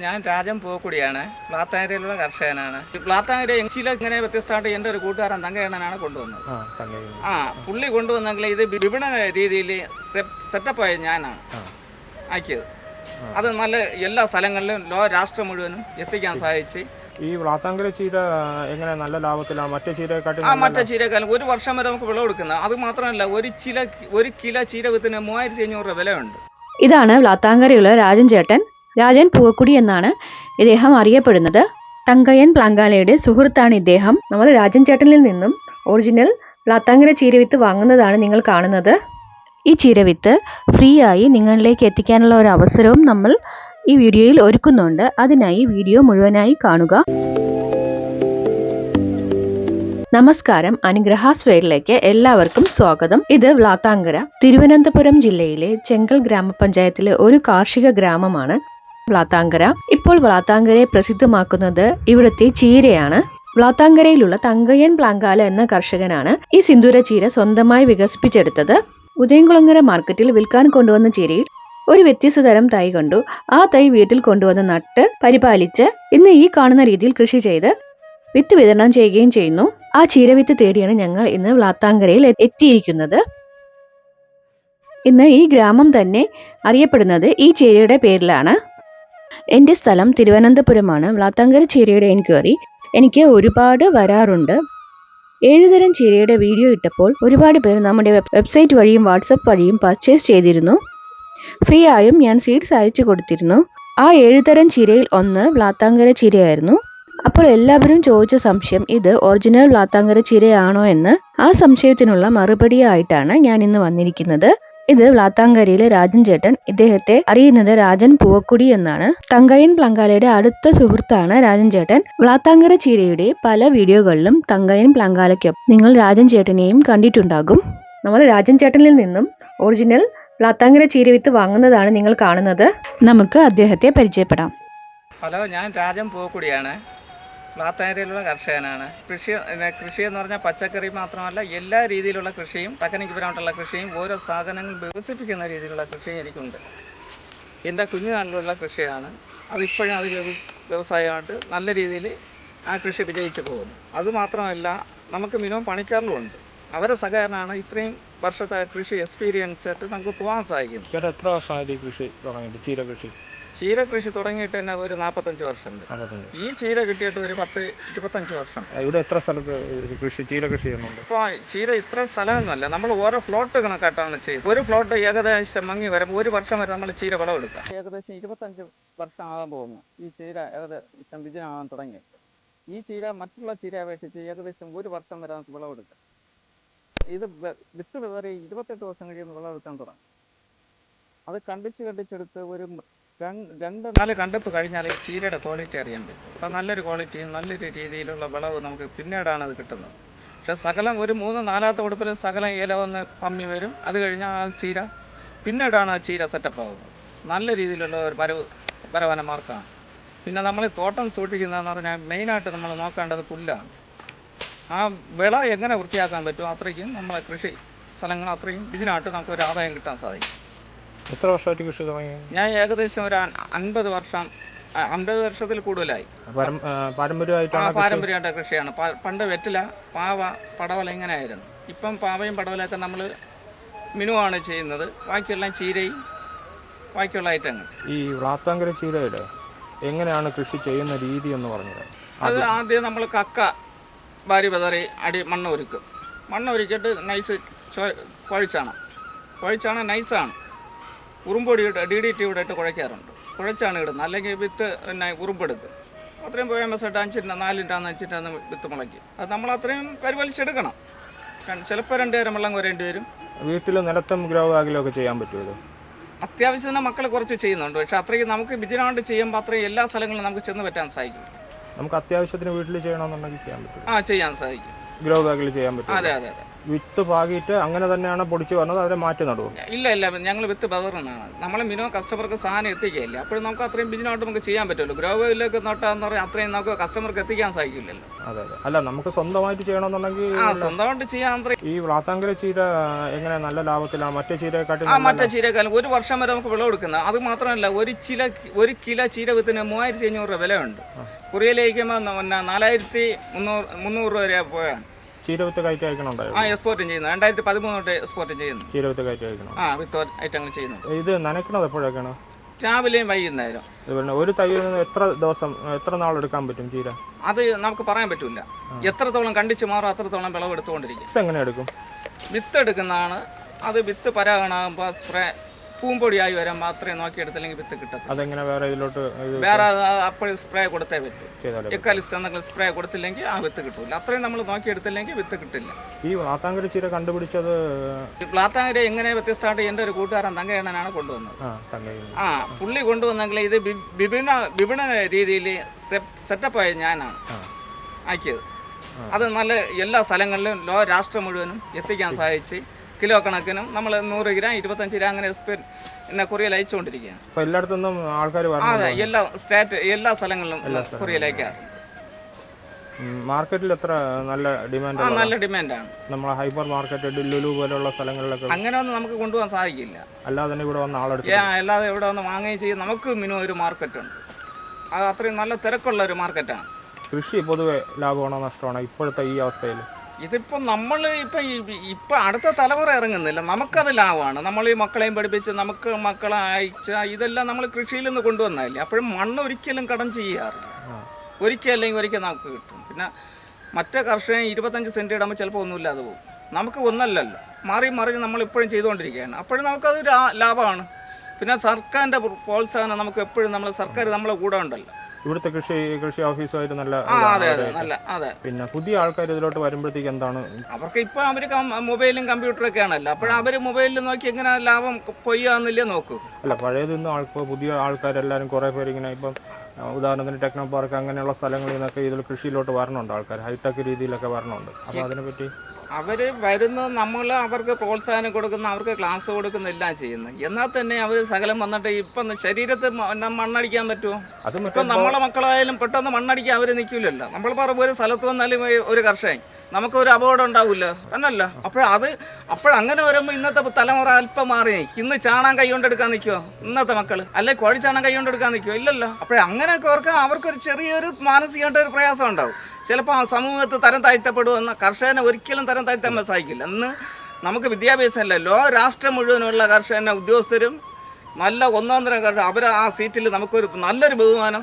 ഞാൻ രാജൻ പൂക്കുടിയാണ്. പ്ലാത്താങ്കരയിലുള്ള കർഷകനാണ്. പ്ലാത്താങ്കര എങ്സില ഇങ്ങനെ വ്യത്യസ്തമായിട്ട് എന്റെ ഒരു കൂട്ടുകാരൻ തങ്കയണ്ണനാണ് കൊണ്ടുവന്നത്. ആ പുള്ളി കൊണ്ടുവന്നെങ്കിൽ ഇത് വിപണന രീതിയിൽ സെറ്റപ്പായ ഞാനാണ്. ആക്കിയത്. അത് നല്ല എല്ലാ സ്ഥലങ്ങളിലും ലോ രാഷ്ട്രം മുഴുവനും എത്തിക്കാൻ സാധിച്ച് ഈ വ്ളാത്താങ്കര ചീര എങ്ങനെ നല്ല ലാഭത്തിലാണ് മറ്റേ ചീരയെക്കാട്ടി ആ മറ്റേ ചീരക്കാലം ഒരു വർഷം വരെ നമുക്ക് വിളവെടുക്കുന്നത് അത് മാത്രമല്ല ഒരു ചില ഒരു കിലോ ചീര വിത്തിന് മൂവായിരത്തി അഞ്ഞൂറ് രൂപ വിലയുണ്ട്. ഇതാണ് വ്ലാത്താങ്കരയുള്ള രാജൻ ചേട്ടൻ രാജൻ പൂവക്കുടി എന്നാണ് ഇദ്ദേഹം അറിയപ്പെടുന്നത്. തങ്കയൻ പ്ലാങ്കാലയുടെ സുഹൃത്താണ് ഇദ്ദേഹം. നമ്മൾ രാജൻ ചേട്ടനിൽ നിന്നും ഒറിജിനൽ പ്ലാത്താങ്കര ചീരവിത്ത് വാങ്ങുന്നതാണ് നിങ്ങൾ കാണുന്നത്. ഈ ചീരവിത്ത് ഫ്രീ ആയി നിങ്ങളിലേക്ക് എത്തിക്കാനുള്ള ഒരു അവസരവും നമ്മൾ ഈ വീഡിയോയിൽ ഒരുക്കുന്നുണ്ട്. അതിനായി വീഡിയോ മുഴുവനായി കാണുക. നമസ്കാരം. അനുഗ്രഹാസ് വേഡിലേക്ക് എല്ലാവർക്കും സ്വാഗതം. ഇത് വ്ലാത്താങ്കര തിരുവനന്തപുരം ജില്ലയിലെ ചെങ്കൽ ഗ്രാമപഞ്ചായത്തിലെ ഒരു കാർഷിക ഗ്രാമമാണ്. വ്ലാത്താങ്കര ഇപ്പോൾ വ്ലാത്താങ്കരയെ പ്രസിദ്ധമാക്കുന്നത് ഇവിടുത്തെ ചീരയാണ്. വ്ലാത്താങ്കരയിലുള്ള തങ്കയൻ പ്ലാങ്കാല എന്ന കർഷകനാണ് ഈ സിന്ദൂര ചീര സ്വന്തമായി വികസിപ്പിച്ചെടുത്തത്. ഉദയംകുളങ്ങര മാർക്കറ്റിൽ വിൽക്കാൻ കൊണ്ടുവന്ന ചീരയിൽ ഒരു വ്യത്യസ്ത തരം തൈ കണ്ടു. ആ തൈ വീട്ടിൽ കൊണ്ടുവന്ന് നട്ട് പരിപാലിച്ച് ഇന്ന് ഈ കാണുന്ന രീതിയിൽ കൃഷി ചെയ്ത് വിത്ത് വിതരണം ചെയ്യുകയും ചെയ്യുന്നു. ആ ചീരവിത്ത് തേടിയാണ് ഞങ്ങൾ ഇന്ന് വ്ലാത്താങ്കരയിൽ എത്തിയിരിക്കുന്നത്. ഇന്ന് ഈ ഗ്രാമം തന്നെ അറിയപ്പെടുന്നത് ഈ ചീരയുടെ പേരിലാണ്. എന്റെ സ്ഥലം തിരുവനന്തപുരമാണ്. വ്ളാത്തങ്കര ചീരയുടെ എൻക്വയറി എനിക്ക് ഒരുപാട് വരാറുണ്ട്. ഏഴുതരം ചീരയുടെ വീഡിയോ ഇട്ടപ്പോൾ ഒരുപാട് പേർ നമ്മുടെ വെബ്സൈറ്റ് വഴിയും വാട്സപ്പ് വഴിയും പർച്ചേസ് ചെയ്തിരുന്നു. ഫ്രീ ആയും ഞാൻ സീഡ്സ് അയച്ചു കൊടുത്തിരുന്നു. ആ ഏഴുതരം ചീരയിൽ ഒന്ന് വ്ളാത്താങ്കര ചീരയായിരുന്നു. അപ്പോൾ എല്ലാവരും ചോദിച്ച സംശയം ഇത് ഒറിജിനൽ വ്ളാത്താങ്കര ചീരയാണോ എന്ന്? ആ സംശയത്തിനുള്ള മറുപടിയായിട്ടാണ് ഞാൻ ഇന്ന് വന്നിരിക്കുന്നത്. ഇത് വ്ലാത്താങ്കരയിലെ രാജൻ ചേട്ടൻ ഇദ്ദേഹത്തെ അറിയുന്നത് രാജൻ പൂവക്കുടി എന്നാണ്. തങ്കയൻ പ്ലങ്കാലയുടെ അടുത്ത സുഹൃത്താണ് രാജൻ ചേട്ടൻ വ്ളാത്താങ്കര ചീരയുടെ പല വീഡിയോകളിലും തങ്കയൻ പ്ലങ്കാലയ്ക്കൊപ്പം നിങ്ങൾ രാജൻ ചേട്ടനെയും കണ്ടിട്ടുണ്ടാകും. നമ്മൾ രാജൻ ചേട്ടനിൽ നിന്നും ഒറിജിനൽ വ്ളാത്താങ്കര ചീര വിത്ത് വാങ്ങുന്നതാണ് നിങ്ങൾ കാണുന്നത്. നമുക്ക് അദ്ദേഹത്തെ പരിചയപ്പെടാം. ഹലോ ഞാൻ രാജൻ പൂക്കുടിയാണ് പ്ലാത്താങ്കരയിലുള്ള കർഷകനാണ്. കൃഷി കൃഷി എന്ന് പറഞ്ഞാൽ പച്ചക്കറി മാത്രമല്ല എല്ലാ രീതിയിലുള്ള കൃഷിയും ടെക്നിക്കപരമായിട്ടുള്ള കൃഷിയും ഓരോ സാധനങ്ങൾ വികസിപ്പിക്കുന്ന രീതിയിലുള്ള കൃഷിയും എനിക്കുണ്ട്. എന്റെ കുഞ്ഞുനാളിലുള്ള കൃഷിയാണ്. അതിപ്പോഴും അത് വ്യവ- വ്യവസായമായിട്ട് നല്ല രീതിയിൽ ആ കൃഷി വിജയിച്ചു പോകുന്നു. അതുമാത്രമല്ല നമുക്ക് മിനിമം പണിക്കാരിലുമുണ്ട് അവരെ സഹകരണമാണ് ഇത്രയും വർഷത്തെ കൃഷി എക്സ്പീരിയൻസ് ആയിട്ട് നമുക്ക് പോകാൻ സാധിക്കുന്നത്. എത്ര ഈ കൃഷി തുടങ്ങിയിട്ട്? ചീര കൃഷി ചീര കൃഷി തുടങ്ങിയിട്ട് തന്നെ ഒരു നാൽപ്പത്തഞ്ച് വർഷമുണ്ട്. ഈ ചീര കിട്ടിയിട്ട് ഒരു പത്ത് ഇരുപത്തഞ്ച് വർഷം. ഇവിടെ എത്ര സ്ഥലത്ത് കൃഷി ചീര കൃഷി ചെയ്യുന്നുണ്ട്? ഇപ്പോൾ ചീര ഇത്ര സ്ഥലമൊന്നുമല്ല. നമ്മൾ ഓരോ ഫ്ലോട്ട് കണക്കായിട്ടാണ് ചെയ്യുന്നത്. ഒരു ഫ്ലോട്ട് ഏകദേശം മങ്ങി വരുമ്പോൾ ഒരു വർഷം വരെ നമ്മൾ ചീര വിളവെടുക്കാം ഏകദേശം ഇരുപത്തഞ്ച് വർഷം ആകാൻ പോകുന്നു. ഈ ചീര ഏകദേശം വിജയമാകാൻ തുടങ്ങി. ഈ ചീര മറ്റുള്ള ചീര അപേക്ഷിച്ച് ഏകദേശം ഒരു വർഷം വരെ നമുക്ക് വിളവെടുക്കാം. ഇത് വിത്ത് വിതറി ഇരുപത്തെട്ട് ദിവസം കഴിയുമ്പോൾ വിളവെടുക്കാൻ തുടങ്ങും. അത് കണ്ടിച്ച് കണ്ടിച്ചെടുത്ത് ഒരു രണ്ട് നാല് കണ്ടിപ്പ് കഴിഞ്ഞാൽ ഈ ചീരയുടെ ക്വാളിറ്റി അറിയാൻ പറ്റും. അപ്പം നല്ലൊരു ക്വാളിറ്റിയും നല്ലൊരു രീതിയിലുള്ള വിളവ് നമുക്ക് പിന്നീടാണ് അത് കിട്ടുന്നത്. പക്ഷെ സകലം ഒരു മൂന്ന് നാലാമത്തെ ഉടുപ്പിൽ സകലം ഇല ഒന്ന് പമ്മി വരും. അത് കഴിഞ്ഞാൽ ആ ചീര പിന്നീടാണ് ആ ചീര സെറ്റപ്പ് ആകുന്നത് നല്ല രീതിയിലുള്ള ഒരു വരവ് വരവന മാർക്കാണ് പിന്നെ നമ്മൾ തോട്ടം സൂക്ഷിക്കുന്നതെന്ന് പറഞ്ഞാൽ മെയിനായിട്ട് നമ്മൾ നോക്കേണ്ടത് പുല്ലാണ്. ആ വിള എങ്ങനെ വൃത്തിയാക്കാൻ പറ്റുമോ അത്രയ്ക്കും നമ്മളെ കൃഷി സ്ഥലങ്ങൾ അത്രയും ഇതിനായിട്ട് നമുക്ക് ഒരു ആദായം കിട്ടാൻ സാധിക്കും. എത്ര വർഷമായിട്ട് കൃഷി തുടങ്ങി? ഞാൻ ഏകദേശം ഒരു അൻ- അൻപത് വർഷം അൻപത് വർഷത്തിൽ കൂടുതലായി. പാരമ്പര്യമായിട്ട് പാരമ്പര്യമായിട്ടാണ് പാരമ്പര്യമായിട്ട് കൃഷിയാണ്. പണ്ട് വെറ്റില പാവ പടവല ഇങ്ങനെയായിരുന്നു. ഇപ്പം പാവയും പടവലൊക്കെ നമ്മൾ മിനുവാണ് ചെയ്യുന്നത്. ബാക്കിയെല്ലാം ചീരയും ബാക്കിയുള്ള ഐറ്റങ്ങൾ. ഈ വ്ളാത്താങ്കര ചീരയുടെ എങ്ങനെയാണ് കൃഷി ചെയ്യുന്ന രീതി എന്ന് പറഞ്ഞത്? അത് ആദ്യം. നമ്മൾ കക്ക വാരി വിതറി അടി മണ്ണ് ഒരുക്കും. മണ്ണ് ഒരുക്കിയിട്ട് നൈസ് കുഴച്ചാണ്. കുഴച്ചാണ് നൈസാണ്. ഉറുമ്പൊടി ഡി ഡി ടി ഇവിടെ ഇട്ട് കുഴയ്ക്കാറുണ്ട്. കുഴച്ചാണ് ഇടുന്നത്. അല്ലെങ്കിൽ വിത്ത് പിന്നെ ഉറുമ്പെടുക്കും അത്രയും പോയാൽ ഇട്ട് അഞ്ചിന്റെ നാലിന്റെ അഞ്ചിന്റെ വിത്ത് മുളയ്ക്കും. അത് നമ്മൾ അത്രയും പരിപാലിച്ചെടുക്കണം. കാരണം ചിലപ്പോൾ രണ്ട് നേരം വെള്ളം കോരേണ്ടി വരും. വീട്ടിൽ നിലത്തും ഗ്രോ ചെയ്യാൻ പറ്റുമല്ലോ അത്യാവശ്യം തന്നെ മക്കൾ കുറച്ച് ചെയ്യുന്നുണ്ട്. പക്ഷെ അത്രയും നമുക്ക് വിജയമായിട്ട് ചെയ്യുമ്പോൾ അത്രയും എല്ലാ സ്ഥലങ്ങളിലും നമുക്ക് ചെന്ന് പറ്റാൻ സാധിക്കും നമുക്ക് അത്യാവശ്യത്തിന് വീട്ടിൽ ചെയ്യണമെന്നുണ്ടെങ്കിൽ ചെയ്യാൻ പറ്റും. ആ ചെയ്യാൻ സാധിക്കും. ഗ്രോ ബാഗിൽ ചെയ്യാൻ പറ്റും. അതെ അതെ അതെ. വിത്ത് പാകിയിട്ട് അങ്ങനെ തന്നെയാണ് പൊടിച്ച് വന്നത് അതിനെ മാറ്റി നടുവോ? ഇല്ല ഇല്ല ഞങ്ങൾ വിത്ത് പകർന്നാണ് നമ്മൾ മിനിമം കസ്റ്റമർക്ക് സാധനം എത്തിക്കുകയില്ല. അപ്പോഴും നമുക്ക് അത്രയും ബിജിനായിട്ട് നമുക്ക് ചെയ്യാൻ പറ്റുമല്ലോ. ഗ്രോവിലേക്ക് നട്ടാന്ന് പറഞ്ഞാൽ അത്രയും നമുക്ക് കസ്റ്റമർക്ക് എത്തിക്കാൻ സാധിക്കില്ലല്ലോ. അതെ അതെ. അല്ല നമുക്ക് സ്വന്തമായിട്ട് ചെയ്യണമെന്നുണ്ടെങ്കിൽ സ്വന്തമായിട്ട് ചെയ്യാൻ ഈ വളാത്താങ്കര ചീര എങ്ങനെ നല്ല ലാഭത്തിലാണ് മറ്റേ ചീരയെക്കാട്ടി ആ മറ്റേ ചീരക്കാലും ഒരു വർഷം വരെ നമുക്ക് വിള വിളവെടുക്കുന്നത് അത് മാത്രമല്ല ഒരു ചില ഒരു കിലോ ചീര വിത്തിന് മൂവായിരത്തി അഞ്ഞൂറ് രൂപ വിലയുണ്ട്. കുറിയിലേക്ക് നാലായിരത്തി മുന്നൂറ് മുന്നൂറ് രൂപ വരെ പോയാണ്. ചീര വിത്ത് കയറ്റി അയക്കണുണ്ടായോ ആ എക്സ്പോർട്ടും ചെയ്യുന്നു. രണ്ടായിരത്തി പതിമൂന്ന് തൊട്ട് എക്സ്പോർട്ട് ചെയ്യുന്നു. ചീര വിത്ത് കയറ്റി അയക്കണം? ആ വിത്ത് ഐറ്റങ്ങൾ ചെയ്യുന്നു ഇത് നനയ്ക്കണത് എപ്പോഴൊക്കെയാണ്? രാവിലെയും വൈകുന്നേരം പിന്നെ ഒരു തൈയിൽ നിന്ന് എത്ര ദിവസം എത്ര നാൾ എടുക്കാൻ പറ്റും ചീര? അത് നമുക്ക് പറയാൻ പറ്റില്ല എത്രത്തോളം കണ്ടിച്ച് മാറും അത്രത്തോളം വിളവെടുത്തുകൊണ്ടിരിക്കും. എങ്ങനെ എടുക്കും വിത്ത് എടുക്കുന്നതാണ്. അത് വിത്ത് പരാഗണാകുമ്പോൾ സ്പ്രേ പൂമ്പൊടിയായി വരാൻ മാത്രമേ നോക്കിയെടുത്തില്ലെങ്കിൽ വിത്ത് കിട്ടത്തില്ല. അതെങ്ങനെ വേറെ ഇതിലോട്ട് വേറെ അപ്പോഴും സ്പ്രേ കൊടുത്തേ പറ്റും. എക്കാലിസ് എന്തെങ്കിലും സ്പ്രേ കൊടുത്തില്ലെങ്കിൽ ആ വിത്ത് കിട്ടില്ല അത്രയും നമ്മൾ നോക്കിയെടുത്തില്ലെങ്കിൽ വിത്ത് കിട്ടില്ല. ഈ വാത്താങ്കര ചീര കണ്ടുപിടിച്ചത് വാത്താങ്കര എങ്ങനെ വ്യത്യസ്തമായിട്ട് എന്റെ ഒരു കൂട്ടുകാരൻ തങ്കയണ്ണനാണ് കൊണ്ടുവന്നത്. ആ പുള്ളി കൊണ്ടുവന്നെങ്കിൽ ഇത് വിഭിന്ന വിപണ വിപണന രീതിയിൽ സെറ്റപ്പായി ഞാനാണ്. ആക്കിയത്. അത് നല്ല എല്ലാ സ്ഥലങ്ങളിലും ലോ രാഷ്ട്രം മുഴുവനും എത്തിക്കാൻ സാധിച്ച് കിലോ കണക്കിനും നമ്മൾ നൂറ് ഗ്രാം ഇരുപത്തഞ്ച് ഗ്രാം അങ്ങനെ എക്സ്പെർ എന്നെ കൊറിയയിൽ അയച്ചുകൊണ്ടിരിക്കുകയാണ്. അപ്പൊ എല്ലായിടത്തുനിന്നും ആൾക്കാർ ആ, പറഞ്ഞു അതെ എല്ലാ സ്റ്റേറ്റ് എല്ലാ സ്ഥലങ്ങളിലും കൊറിയയിലേക്കാണ് മാർക്കറ്റിൽ എത്ര നല്ല ഡിമാൻഡ് നല്ല ഡിമാൻഡാണ് നമ്മൾ ഹൈപ്പർ മാർക്കറ്റ് ലുലു പോലെയുള്ള സ്ഥലങ്ങളിലൊക്കെ അങ്ങനെ ഒന്നും നമുക്ക് കൊണ്ടുപോകാൻ സാധിക്കില്ല. അല്ലാതെ ഇവിടെ വന്ന ആളെടുത്ത് അല്ലാതെ ഇവിടെ വന്ന് വാങ്ങുകയും ചെയ്യും. നമുക്ക് മിനിമം ഒരു മാർക്കറ്റ് ഉണ്ട്. അത് അത്രയും നല്ല തിരക്കുള്ള ഒരു മാർക്കറ്റാണ് കൃഷി പൊതുവെ ലാഭമാണോ നഷ്ടമാണോ ഇപ്പോഴത്തെ ഈ അവസ്ഥയിൽ ഇതിപ്പോൾ നമ്മൾ ഇപ്പം ഇപ്പം അടുത്ത തലമുറ ഇറങ്ങുന്നില്ല. നമുക്കത് ലാഭമാണ്. നമ്മൾ ഈ മക്കളെയും പഠിപ്പിച്ച് നമുക്ക് മക്കളെ അയച്ച ഇതെല്ലാം നമ്മൾ കൃഷിയിൽ നിന്ന് കൊണ്ടുവന്നതല്ലേ അപ്പോഴും മണ്ണ് ഒരിക്കലും കടം ചെയ്യാറില്ല. ഒരിക്കൽ അല്ലെങ്കിൽ ഒരിക്കൽ നമുക്ക് കിട്ടും. പിന്നെ മറ്റേ കർഷകൻ ഇരുപത്തഞ്ച് സെന്റ് ഇടുമ്പോൾ ചിലപ്പോൾ ഒന്നുമില്ലാതെ പോകും. നമുക്ക് ഒന്നല്ലല്ലോ. മാറി മറിഞ്ഞ് നമ്മൾ ഇപ്പോഴും ചെയ്തുകൊണ്ടിരിക്കുകയാണ്. അപ്പോഴും നമുക്കത് ലാഭമാണ്. പിന്നെ സർക്കാരിന്റെ പ്രോത്സാഹനം നമുക്ക് എപ്പോഴും നമ്മൾ സർക്കാർ നമ്മളെ കൂടെ ഉണ്ടല്ലോ. ഇവിടുത്തെ കൃഷി കൃഷി ഓഫീസുമായിട്ട് നല്ല അതെ അതെ നല്ല അതെ. പിന്നെ പുതിയ ആൾക്കാർ ഇതിലോട്ട് വരുമ്പോഴത്തേക്ക് എന്താണ്? അവർക്ക് ഇപ്പൊ അവർ മൊബൈലും കമ്പ്യൂട്ടറൊക്കെ ആണല്ലോ അപ്പോൾ അവർ മൊബൈലിൽ നോക്കി എങ്ങനെ ലാഭം കൊയ്യാന്നില്ലേ നോക്കൂ. അല്ല പഴയതൊന്നും ആൾക്കാർ പുതിയ ആൾക്കാരെല്ലാരും കുറെ പേര് ഇങ്ങനെ ഇപ്പം ഉദാഹരണത്തിന് ടെക്നോ പാർക്ക് അങ്ങനെയുള്ള സ്ഥലങ്ങളിൽ നിന്നൊക്കെ ഇതിൽ കൃഷിയിലോട്ട് വരണുണ്ട് ആൾക്കാർ ഹൈടെക് രീതിയിലൊക്കെ വരണുണ്ട്. അപ്പോൾ അതിനെപ്പറ്റി അവർ വരുന്ന നമ്മൾ അവർക്ക് പ്രോത്സാഹനം കൊടുക്കുന്ന അവർക്ക് ക്ലാസ് കൊടുക്കുന്ന എല്ലാം ചെയ്യുന്നത് എന്നാൽ തന്നെ അവർ സകലം വന്നിട്ട് ഇപ്പം ശരീരത്തിൽ മണ്ണടിക്കാൻ പറ്റുമോ ഇപ്പം നമ്മളെ മക്കളായാലും പെട്ടെന്ന് മണ്ണടിക്കാൻ അവർ നിൽക്കില്ലല്ലോ നമ്മൾ പറയുമ്പോൾ ഒരു സ്ഥലത്ത് വന്നാലും ഒരു കർഷകൻ. നമുക്കൊരു അപകടം ഉണ്ടാവില്ല തന്നല്ല. അപ്പോഴത് അത് അപ്പോഴങ്ങനെ വരുമ്പോൾ ഇന്നത്തെ തലമുറ അല്പം മാറി. ഇന്ന് ചാണാൻ കൈ കൊണ്ടെടുക്കാൻ നിൽക്കുമോ ഇന്നത്തെ മക്കൾ അല്ലെ കോഴി ചാണാൻ കൈ കൊണ്ടെടുക്കാൻ നിൽക്കുമോ ഇല്ലല്ലോ. അപ്പോൾ ഓർക്കാൻ അവർക്ക് അവർക്കൊരു ചെറിയൊരു മാനസികമായിട്ട് ഒരു പ്രയാസം ഉണ്ടാവും. ചിലപ്പോൾ ആ സമൂഹത്ത് തരം താഴ്ത്തപ്പെടുമെന്ന് കർഷകനെ ഒരിക്കലും തരം താഴ്ത്താൻ സാധിക്കില്ല അന്ന് നമുക്ക് വിദ്യാഭ്യാസമല്ല ലോ രാഷ്ട്രം മുഴുവനുള്ള കർഷകനെ ഉദ്യോഗസ്ഥരും നല്ല ഒന്നാന്തരം കർഷകർ അവർ ആ സീറ്റിൽ നമുക്കൊരു നല്ലൊരു ബഹുമാനം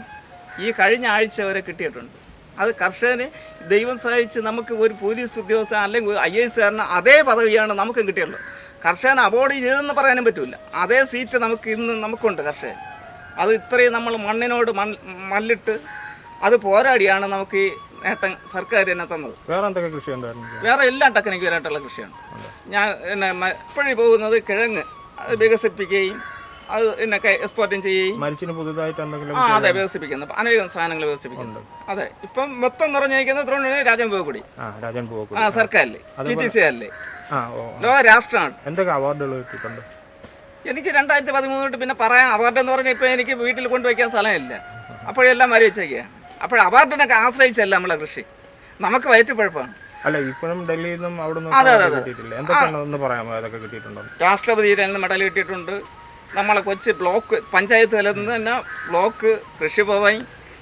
ഈ കഴിഞ്ഞ ആഴ്ച വരെ കിട്ടിയിട്ടുണ്ട്. അത് കർഷകന് ദൈവം സഹായിച്ച് നമുക്ക് ഒരു പോലീസ് ഉദ്യോഗസ്ഥൻ അല്ലെങ്കിൽ ഐ എ എസ്കാരന് അതേ പദവിയാണ് നമുക്കും കിട്ടിയുള്ളത്. കർഷകൻ അവോയ്ഡ് ചെയ്തെന്ന് പറയാനും പറ്റില്ല അതേ സീറ്റ് നമുക്ക് ഇന്ന് നമുക്കുണ്ട് കർഷകൻ അത് ഇത്രയും നമ്മൾ മണ്ണിനോട് മൺ മല്ലിട്ട് അത് പോരാടിയാണ് നമുക്ക് ഈ നേട്ടം സർക്കാർ തന്നെ തന്നത്. വേറെ എന്തൊക്കെ കൃഷി വേറെ എല്ലാ ടെക്നിക്കലായിട്ടുള്ള കൃഷിയാണ്. ഞാൻ പിന്നെ ഇപ്പോഴും പോകുന്നത് കിഴങ്ങ്. അത് വികസിപ്പിക്കുകയും അത് പിന്നെ എക്സ്പോർട്ടും ചെയ്യുകയും. മരിച്ചിന് പുതുതായിട്ട് എന്തെങ്കിലും ആ അതെ വികസിപ്പിക്കുന്നു. അനേകം സാധനങ്ങൾ വികസിപ്പിക്കുന്നു. അതെ ഇപ്പം മൊത്തം നിറഞ്ഞിരിക്കുന്നത് ആ രാജൻ പോക്കും ആ സർക്കാരിലെ ടി ടി സി അല്ലേ ലോക രാഷ്ട്രമാണ്. എന്തൊക്കെ അവാർഡുകൾ കിട്ടിയിട്ടുണ്ട്? എനിക്ക് രണ്ടായിരത്തി പതിമൂന്ന് തൊട്ട് പിന്നെ പറയാം അവാർഡ് എന്ന് പറഞ്ഞാൽ ഇപ്പം എനിക്ക് വീട്ടിൽ കൊണ്ടുവയ്ക്കാൻ സ്ഥലമില്ല. അപ്പോഴെല്ലാം മരി വെച്ചേക്കുകയാണ് അപ്പോൾ അവാർഡിനൊക്കെ ആശ്രയിച്ചല്ല നമ്മളെ കൃഷി? നമുക്ക് വയറ്റുപഴപ്പാണ് അല്ല ഇപ്പോഴും ഡൽഹിയിൽ നിന്നും അവിടെ നിന്നും രാഷ്ട്രപതിയിൽ നിന്ന് മെഡൽ കിട്ടിയിട്ടുണ്ട്. നമ്മളെ കൊച്ചി ബ്ലോക്ക് പഞ്ചായത്ത് തലത്തിൽ നിന്ന് തന്നെ ബ്ലോക്ക് കൃഷിഭവൻ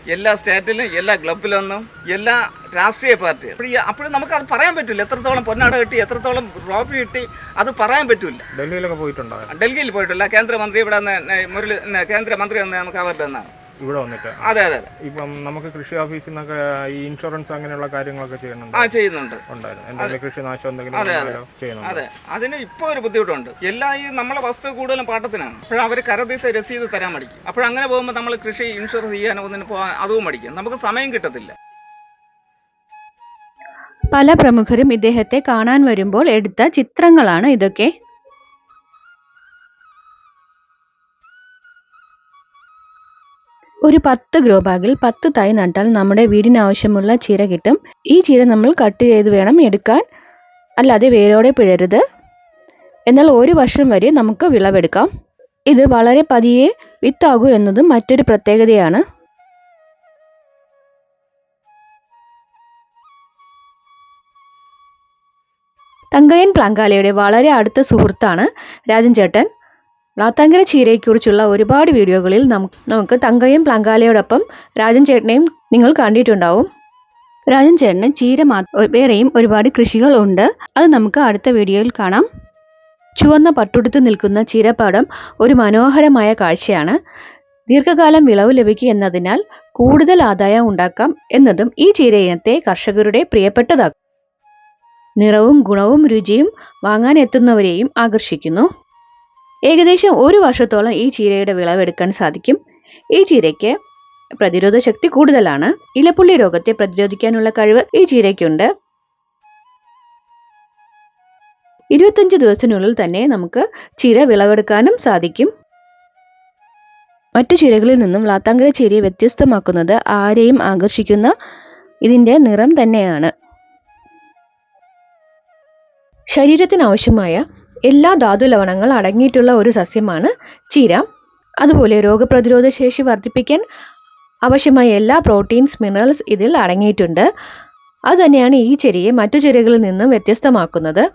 എല്ലാ സ്റ്റേറ്റിലും എല്ലാ ക്ലബിലൊന്നും എല്ലാ രാഷ്ട്രീയ പാർട്ടി അപ്പോൾ ഈ- അപ്പോഴും നമുക്ക് അത് പറയാൻ പറ്റില്ല. എത്രത്തോളം പൊന്നാട കിട്ടി എത്രത്തോളം റോപ്പി കിട്ടി അത് പറയാൻ പറ്റില്ല. ഡൽഹിയിലൊക്കെ പോയിട്ടുണ്ടോ? ഡൽഹിയിൽ പോയിട്ടില്ല. കേന്ദ്രമന്ത്രി ഇവിടെ മുരളി കേന്ദ്രമന്ത്രി വന്ന് നമുക്ക് അവരുടെ തന്നാണ് ഇവിടെ വന്നിട്ട്. അതെ അതെ അതെ. ഇപ്പം നമുക്ക് കൃഷി ഓഫീസിൽ നിന്നൊക്കെ ഈ ഇൻഷുറൻസ് അങ്ങനെയുള്ള കാര്യങ്ങളൊക്കെ ചെയ്യുന്നുണ്ട്. ആ ചെയ്യുന്നുണ്ട്. ഉണ്ടായിരുന്നു. എന്തെങ്കിലും കൃഷി നാശം എന്തെങ്കിലും അതെ, അതെ. ചെയ്യുന്നുണ്ട്? അതെ. അതിന് ഇപ്പോൾ ഒരു ബുദ്ധിമുട്ടുണ്ട്. എല്ലാ ഈ നമ്മളെ വസ്തു കൂടുതലും പാട്ടത്തിനാണ്. അപ്പോൾ അവർ കരദീസ രസീത് തരാൻ മടിക്കും. അപ്പോൾ അങ്ങനെ പോകുമ്പോൾ നമ്മൾ കൃഷി ഇൻഷുറൻസ് ചെയ്യാനോ ഒന്നിന് പോകാൻ അതും മടിക്കും. നമുക്ക് സമയം കിട്ടത്തില്ല. പല പ്രമുഖരും ഇദ്ദേഹത്തെ കാണാൻ വരുമ്പോൾ എടുത്ത ചിത്രങ്ങളാണ് ഇതൊക്കെ. ഒരു പത്ത് ഗ്രോ ബാഗിൽ പത്ത് തൈ നട്ടാൽ നമ്മുടെ വീടിന് ആവശ്യമുള്ള ചീര കിട്ടും. ഈ ചീര നമ്മൾ കട്ട് ചെയ്ത് വേണം എടുക്കാൻ. അല്ലാതെ വേരോടെ പിഴരുത്. എന്നാൽ ഒരു വർഷം വരെ നമുക്ക് വിളവെടുക്കാം. ഇത് വളരെ പതിയെ വിത്താകൂ എന്നതും മറ്റൊരു പ്രത്യേകതയാണ്. തങ്കയൻ പ്ലാങ്കാലയുടെ വളരെ അടുത്ത സുഹൃത്താണ് രാജൻ ചേട്ടൻ ലാത്താങ്കര ചീരയെക്കുറിച്ചുള്ള ഒരുപാട് വീഡിയോകളിൽ നമുക്ക് തങ്കയും പ്ലാങ്കാലയോടൊപ്പം രാജൻ ചേട്ടനെയും നിങ്ങൾ കണ്ടിട്ടുണ്ടാവും. രാജൻ ചേട്ടന് ചീര വേറെയും ഒരുപാട് കൃഷികൾ ഉണ്ട്. അത് നമുക്ക് അടുത്ത വീഡിയോയിൽ കാണാം. ചുവന്ന പട്ടുടുത്ത് നിൽക്കുന്ന ചീരപ്പാടം ഒരു മനോഹരമായ കാഴ്ചയാണ്. ദീർഘകാലം വിളവ് ലഭിക്കുക എന്നതിനാൽ കൂടുതൽ ആദായം ഉണ്ടാക്കാം എന്നതും ഈ ചീര ഇനത്തെ കർഷകരുടെ പ്രിയപ്പെട്ടതാക്കും നിറവും ഗുണവും രുചിയും വാങ്ങാനെത്തുന്നവരെയും ആകർഷിക്കുന്നു. ഏകദേശം ഒരു വർഷത്തോളം ഈ ചീരയുടെ വിളവെടുക്കാൻ സാധിക്കും. ഈ ചീരയ്ക്ക് പ്രതിരോധ ശക്തി കൂടുതലാണ്. ഇലപ്പുള്ളി രോഗത്തെ പ്രതിരോധിക്കാനുള്ള കഴിവ് ഈ ചീരയ്ക്കുണ്ട്. ഇരുപത്തഞ്ച് ദിവസത്തിനുള്ളിൽ തന്നെ നമുക്ക് ചീര വിളവെടുക്കാനും സാധിക്കും. മറ്റു ചീരകളിൽ നിന്നും ലാത്താങ്കര ചീരയെ വ്യത്യസ്തമാക്കുന്നത് ആരെയും ആകർഷിക്കുന്ന ഇതിന്റെ നിറം തന്നെയാണ്. ശരീരത്തിന് ആവശ്യമായ എല്ലാ ധാതു ലവണങ്ങൾ അടങ്ങിയിട്ടുള്ള ഒരു സസ്യമാണ് ചീര. അതുപോലെ രോഗപ്രതിരോധ ശേഷി വർദ്ധിപ്പിക്കാൻ ആവശ്യമായ എല്ലാ പ്രോട്ടീൻസ് മിനറൽസ് ഇതിൽ അടങ്ങിയിട്ടുണ്ട്. അതുതന്നെയാണ് ഈ ചെരിയെ മറ്റു ചെരികളിൽ നിന്നും വ്യത്യസ്തമാക്കുന്നത്.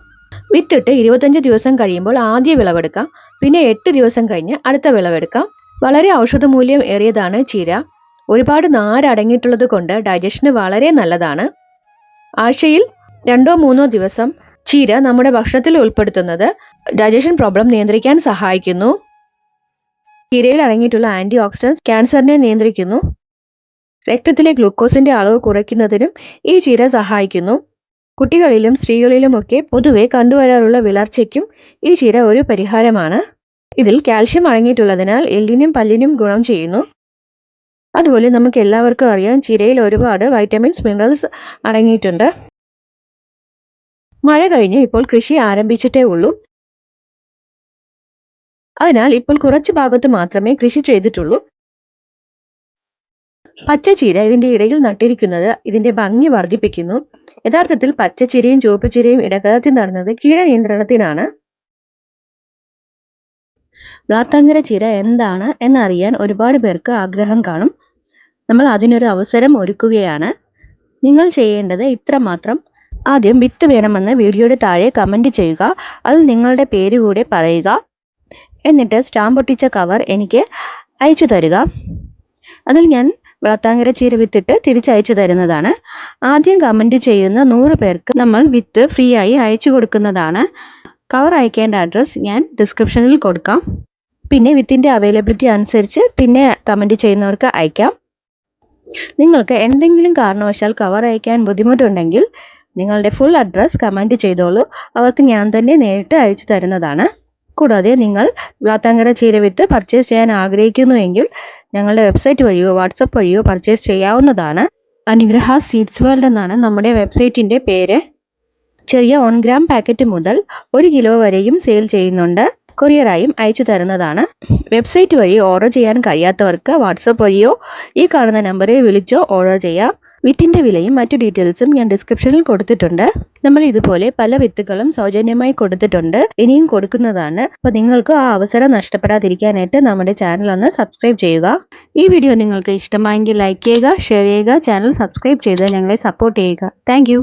വിത്തിട്ട് ഇരുപത്തഞ്ച് ദിവസം കഴിയുമ്പോൾ ആദ്യ വിളവെടുക്കാം. പിന്നെ എട്ട് ദിവസം കഴിഞ്ഞ് അടുത്ത വിളവെടുക്കാം. വളരെ ഔഷധമൂല്യം ഏറിയതാണ് ചീര. ഒരുപാട് നാരടങ്ങിയിട്ടുള്ളത് കൊണ്ട് ഡൈജഷന് വളരെ നല്ലതാണ്. ആഴ്ചയിൽ രണ്ടോ മൂന്നോ ദിവസം ചീര നമ്മുടെ ഭക്ഷണത്തിൽ ഉൾപ്പെടുത്തുന്നത് ഡൈജഷൻ പ്രോബ്ലം നിയന്ത്രിക്കാൻ സഹായിക്കുന്നു. ചീരയിൽ അടങ്ങിയിട്ടുള്ള ആന്റി ഓക്സിഡൻസ് ക്യാൻസറിനെ നിയന്ത്രിക്കുന്നു. രക്തത്തിലെ ഗ്ലൂക്കോസിന്റെ അളവ് കുറയ്ക്കുന്നതിനും ഈ ചീര സഹായിക്കുന്നു. കുട്ടികളിലും സ്ത്രീകളിലുമൊക്കെ പൊതുവെ കണ്ടുവരാറുള്ള വിളർച്ചയ്ക്കും ഈ ചീര ഒരു പരിഹാരമാണ്. ഇതിൽ കാൽഷ്യം അടങ്ങിയിട്ടുള്ളതിനാൽ എല്ലിനും പല്ലിനും ഗുണം ചെയ്യുന്നു. അതുപോലെ നമുക്ക് എല്ലാവർക്കും അറിയാം ചീരയിൽ ഒരുപാട് വൈറ്റമിൻസ് മിനറൽസ് അടങ്ങിയിട്ടുണ്ട്. മഴ കഴിഞ്ഞ് ഇപ്പോൾ കൃഷി ആരംഭിച്ചിട്ടേ ഉള്ളൂ. അതിനാൽ ഇപ്പോൾ കുറച്ച് ഭാഗത്ത് മാത്രമേ കൃഷി ചെയ്തിട്ടുള്ളൂ. പച്ചച്ചീര ഇതിന്റെ ഇടയിൽ നട്ടിരിക്കുന്നത് ഇതിന്റെ ഭംഗി വർദ്ധിപ്പിക്കുന്നു. യഥാർത്ഥത്തിൽ പച്ചച്ചിരയും ചുവപ്പുചിരയും ഇടകലർത്തി നടന്നത് കീട നിയന്ത്രണത്തിനാണ് വ്ലാത്താങ്കര ചീര എന്താണ് എന്നറിയാൻ ഒരുപാട് പേർക്ക് ആഗ്രഹം കാണും. നമ്മൾ അതിനൊരു അവസരം ഒരുക്കുകയാണ്. നിങ്ങൾ ചെയ്യേണ്ടത് ഇത്രമാത്രം ആദ്യം വിത്ത് വേണമെന്ന് വീഡിയോയുടെ താഴെ കമന്റ് ചെയ്യുക. അത് നിങ്ങളുടെ പേര് കൂടെ പറയുക. എന്നിട്ട് സ്റ്റാമ്പ് ഒട്ടിച്ച കവർ എനിക്ക് അയച്ചു തരിക. അതിൽ ഞാൻ വളത്താങ്കര ചീര വിത്തിട്ട് തിരിച്ചയച്ചു തരുന്നതാണ്. ആദ്യം കമന്റ് ചെയ്യുന്ന നൂറ് പേർക്ക് നമ്മൾ വിത്ത് ഫ്രീ ആയി അയച്ചു കൊടുക്കുന്നതാണ്. കവർ അയക്കേണ്ട അഡ്രസ്സ് ഞാൻ ഡിസ്ക്രിപ്ഷനിൽ കൊടുക്കാം. പിന്നെ വിത്തിന്റെ അവൈലബിലിറ്റി അനുസരിച്ച് പിന്നെ കമന്റ് ചെയ്യുന്നവർക്ക് അയക്കാം. നിങ്ങൾക്ക് എന്തെങ്കിലും കാരണവശാൽ കവർ അയക്കാൻ ബുദ്ധിമുട്ടുണ്ടെങ്കിൽ നിങ്ങളുടെ ഫുൾ അഡ്രസ്സ് കമന്റ് ചെയ്തോളൂ. അവർക്ക് ഞാൻ തന്നെ നേരിട്ട് അയച്ചു തരുന്നതാണ്. കൂടാതെ നിങ്ങൾ വാത്താങ്കര ചീര വിത്ത് പർച്ചേസ് ചെയ്യാൻ ആഗ്രഹിക്കുന്നുവെങ്കിൽ ഞങ്ങളുടെ വെബ്സൈറ്റ് വഴിയോ വാട്സപ്പ് വഴിയോ പർച്ചേസ് ചെയ്യാവുന്നതാണ്. അനുഗ്രഹ സീഡ്സ് വേൾഡ് എന്നാണ് നമ്മുടെ വെബ്സൈറ്റിന്റെ പേര്. ചെറിയ വൺ ഗ്രാം പാക്കറ്റ് മുതൽ ഒരു കിലോ വരെയും സെയിൽ ചെയ്യുന്നുണ്ട്. കൊറിയറായും അയച്ചു തരുന്നതാണ്. വെബ്സൈറ്റ് വഴി ഓർഡർ ചെയ്യാൻ കഴിയാത്തവർക്ക് വാട്സപ്പ് വഴിയോ ഈ കാണുന്ന നമ്പറിൽ വിളിച്ചോ ഓർഡർ ചെയ്യാം. വിത്തിന്റെ വിലയും മറ്റു ഡീറ്റെയിൽസും ഞാൻ ഡിസ്ക്രിപ്ഷനിൽ കൊടുത്തിട്ടുണ്ട്. നമ്മൾ ഇതുപോലെ പല വിത്തുകളും സൗജന്യമായി കൊടുത്തിട്ടുണ്ട്. ഇനിയും കൊടുക്കുന്നതാണ്. അപ്പോൾ നിങ്ങൾക്ക് ആ അവസരം നഷ്ടപ്പെടാതിരിക്കാനായിട്ട് നമ്മുടെ ചാനൽ ഒന്ന് സബ്സ്ക്രൈബ് ചെയ്യുക. ഈ വീഡിയോ നിങ്ങൾക്ക് ഇഷ്ടമായെങ്കിൽ ലൈക്ക് ചെയ്യുക ഷെയർ ചെയ്യുക ചാനൽ സബ്സ്ക്രൈബ് ചെയ്ത് ഞങ്ങളെ സപ്പോർട്ട് ചെയ്യുക. താങ്ക്